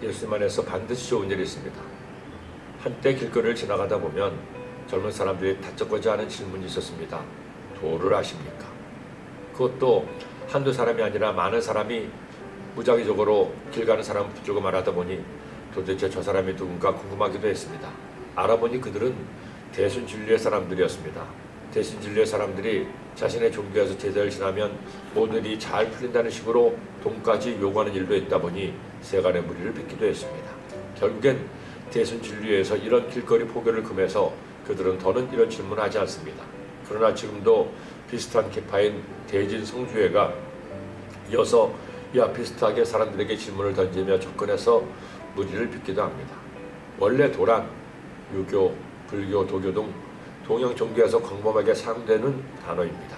그리스도 안에서 반드시 좋은 일이 있습니다. 한때 길거리를 지나가다 보면 젊은 사람들이 다쩍거지 하는 질문이 있었습니다. 도를 아십니까? 그것도 한두 사람이 아니라 많은 사람이 무작위적으로 길 가는 사람을 붙들고 말하다 보니 도대체 저 사람이 누군가 궁금하기도 했습니다. 알아보니 그들은 대순 진리의 사람들이었습니다. 대순진리의 사람들이 자신의 종교에서 제자를 지나면 모든 일이 잘 풀린다는 식으로 돈까지 요구하는 일도 있다 보니 세간의 무리를 빚기도 했습니다. 결국엔 대순 진리에서 이런 길거리 포교를 금해서 그들은 더는 이런 질문을 하지 않습니다. 그러나 지금도 비슷한 계파인 대진 성주회가 이어서 이와 비슷하게 사람들에게 질문을 던지며 접근해서 무리를 빚기도 합니다. 원래 도란, 유교, 불교, 도교 등 동양 종교에서 광범하게 사용되는 단어입니다.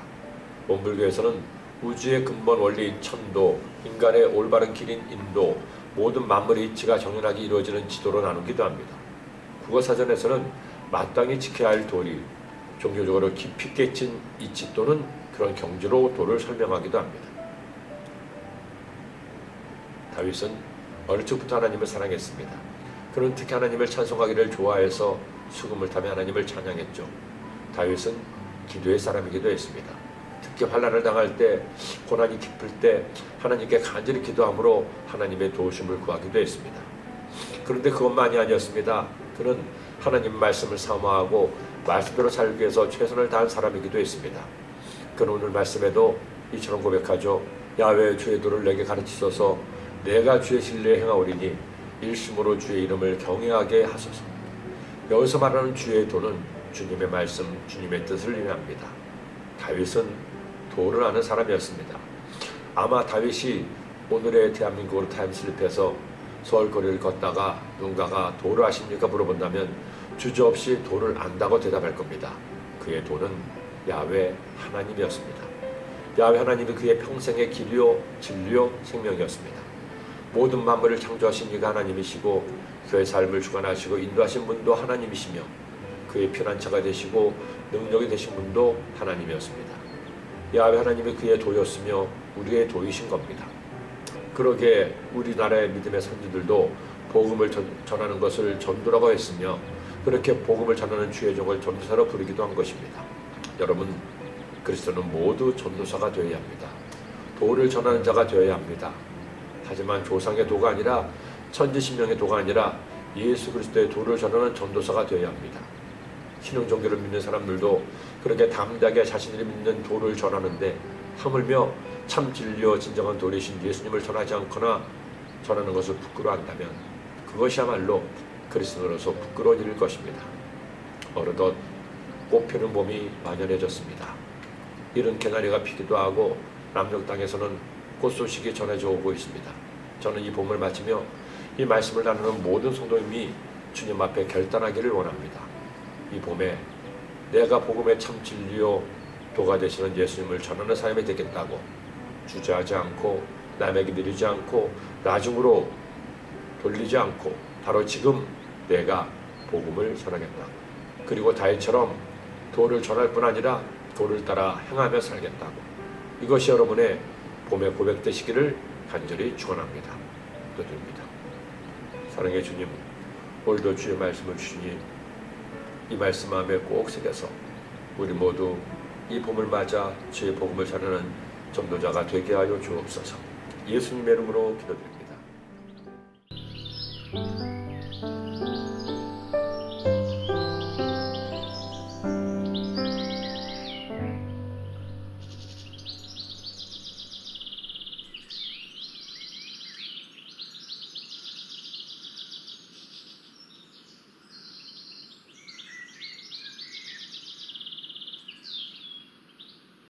원불교에서는 우주의 근본 원리인 천도, 인간의 올바른 길인 인도, 모든 만물의 이치가 정연하게 이루어지는 지도로 나누기도 합니다. 국어사전에서는 마땅히 지켜야 할 도리, 종교적으로 깊이 깨친 이치 또는 그런 경지로 도를 설명하기도 합니다. 다윗은 어릴 적부터 하나님을 사랑했습니다. 그는 특히 하나님을 찬송하기를 좋아해서 수금을 타며 하나님을 찬양했죠. 다윗은 기도의 사람이기도 했습니다. 특히 환란을 당할 때, 고난이 깊을 때 하나님께 간절히 기도함으로 하나님의 도우심을 구하기도 했습니다. 그런데 그것만이 아니었습니다. 그는 하나님 말씀을 사모하고 말씀대로 살기 위해서 최선을 다한 사람이기도 했습니다. 그는 오늘 말씀에도 이처럼 고백하죠. 야외 주의 도를 내게 가르치소서 내가 주의 신뢰에 행하오리니 일심으로 주의 이름을 경외하게 하소서. 여기서 말하는 주의 도는 주님의 말씀, 주님의 뜻을 의미합니다. 다윗은 도를 아는 사람이었습니다. 아마 다윗이 오늘의 대한민국으로 타임슬립해서 서울 거리를 걷다가 누군가가 도를 아십니까 물어본다면 주저없이 도를 안다고 대답할 겁니다. 그의 도는 야외 하나님이었습니다. 야외 하나님이 그의 평생의 길이요 진리요 생명이었습니다. 모든 만물을 창조하신 이가 하나님이시고 그의 삶을 주관하시고 인도하신 분도 하나님이시며 그의 피난처가 되시고 능력이 되신 분도 하나님이었습니다. 야외 하나님이 그의 도였으며 우리의 도이신 겁니다. 그러게 우리나라의 믿음의 선지들도 복음을 전, 전하는 것을 전도라고 했으며 그렇게 복음을 전하는 주의 종을 전도사로 부르기도 한 것입니다. 여러분 그리스도는 모두 전도사가 되어야 합니다. 도를 전하는 자가 되어야 합니다. 하지만 조상의 도가 아니라 천지신명의 도가 아니라 예수 그리스도의 도를 전하는 전도사가 되어야 합니다. 신흥 종교를 믿는 사람들도 그렇게 담대하게 자신들이 믿는 도를 전하는데 하물며 참 진리와 진정한 도리신 예수님을 전하지 않거나 전하는 것을 부끄러워한다면 그것이야말로 그리스도로서 부끄러운 일일 것입니다. 어느덧 꽃피는 봄이 만연해졌습니다. 이른 개나리가 피기도 하고 남쪽 땅에서는 꽃 소식이 전해져 오고 있습니다. 저는 이 봄을 맞으며 이 말씀을 나누는 모든 성도님이 주님 앞에 결단하기를 원합니다. 이 봄에 내가 복음의 참 진리요 도가 되시는 예수님을 전하는 삶이 되겠다고 주저하지 않고 남에게 느리지 않고 나중으로 돌리지 않고 바로 지금 내가 복음을 전하겠다. 그리고 다윗처럼 도를 전할 뿐 아니라 도를 따라 행하며 살겠다고. 이것이 여러분의 봄의 고백 되시기를 간절히 축원합니다. 기도드립니다. 사랑의 주님, 오늘도 주의 말씀을 주시니 이 말씀 마음에 꼭 새겨서 우리 모두 이 봄을 맞아 주의 복음을 전하는 전도자가 되게 하여 주옵소서. 예수님의 이름으로 기도드립니다.